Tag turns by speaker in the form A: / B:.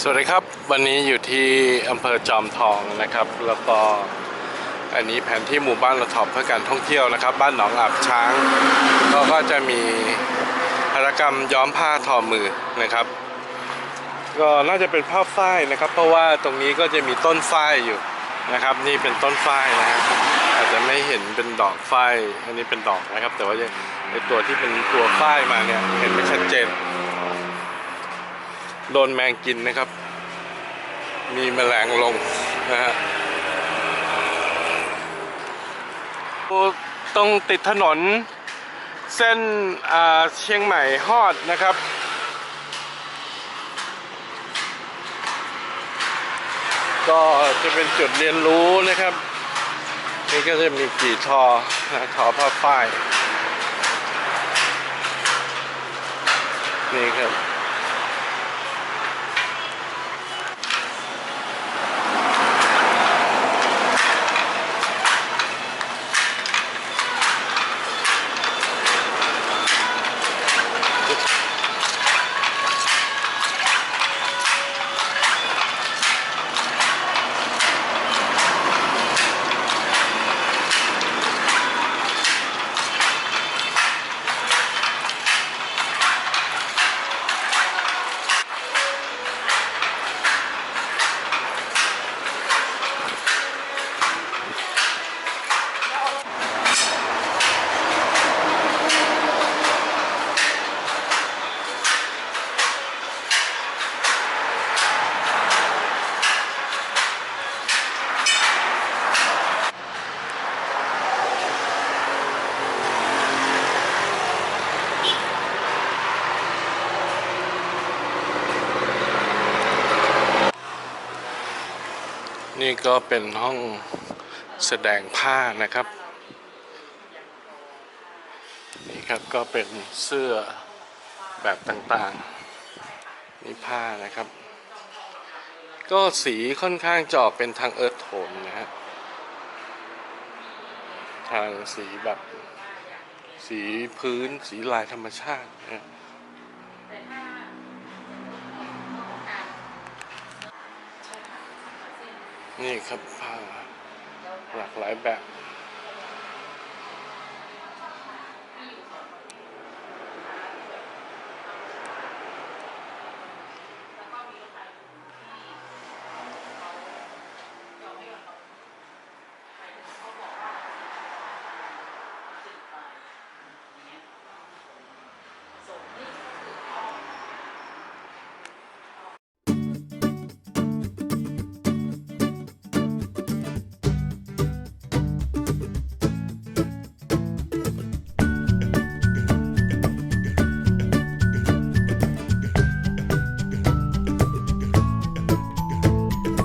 A: สวัสดีครับ วันนี้อยู่ที่อำเภอจอมทองนะครับ แล้วก็อันนี้แผนที่หมู่บ้านระถอบเพื่อการท่องเที่ยวนะครับ บ้านหนองอาบช้างก็ก็จะมีหัตถกรรมย้อมผ้าทอมือนะครับ ก็น่าจะเป็นผ้าฝ้ายนะครับ เพราะว่าตรงนี้ก็จะมีต้นฝ้ายอยู่นะครับ นี่เป็นต้นฝ้ายนะฮะอาจจะไม่เห็นเป็นดอกฝ้ายอันนี้เป็นดอกนะครับ แต่ว่าไอตัวที่เป็นตัวฝ้ายมาเนี่ยเห็นไม่ชัดเจน โดนแมงกินนะครับ มีแมลงลงนะฮะตรงติดถนนเส้นเชียงใหม่ฮอดนะครับ ก็จะเป็นจุดเรียนรู้นะครับ นี่ก็จะมีกี่ทอนะทอผ้าฝ้าย นี่ก็เป็นห้องแสดงผ้านะครับ นี่ครับก็เป็นเสื้อแบบต่างๆ นี่ผ้านะครับ ก็สีค่อนข้างจะออกเป็นทางเอิร์ธโทนนะฮะทางสีแบบสีพื้นสีลายธรรมชาตินะฮะ นี่ครับผ้าหลากหลายแบบ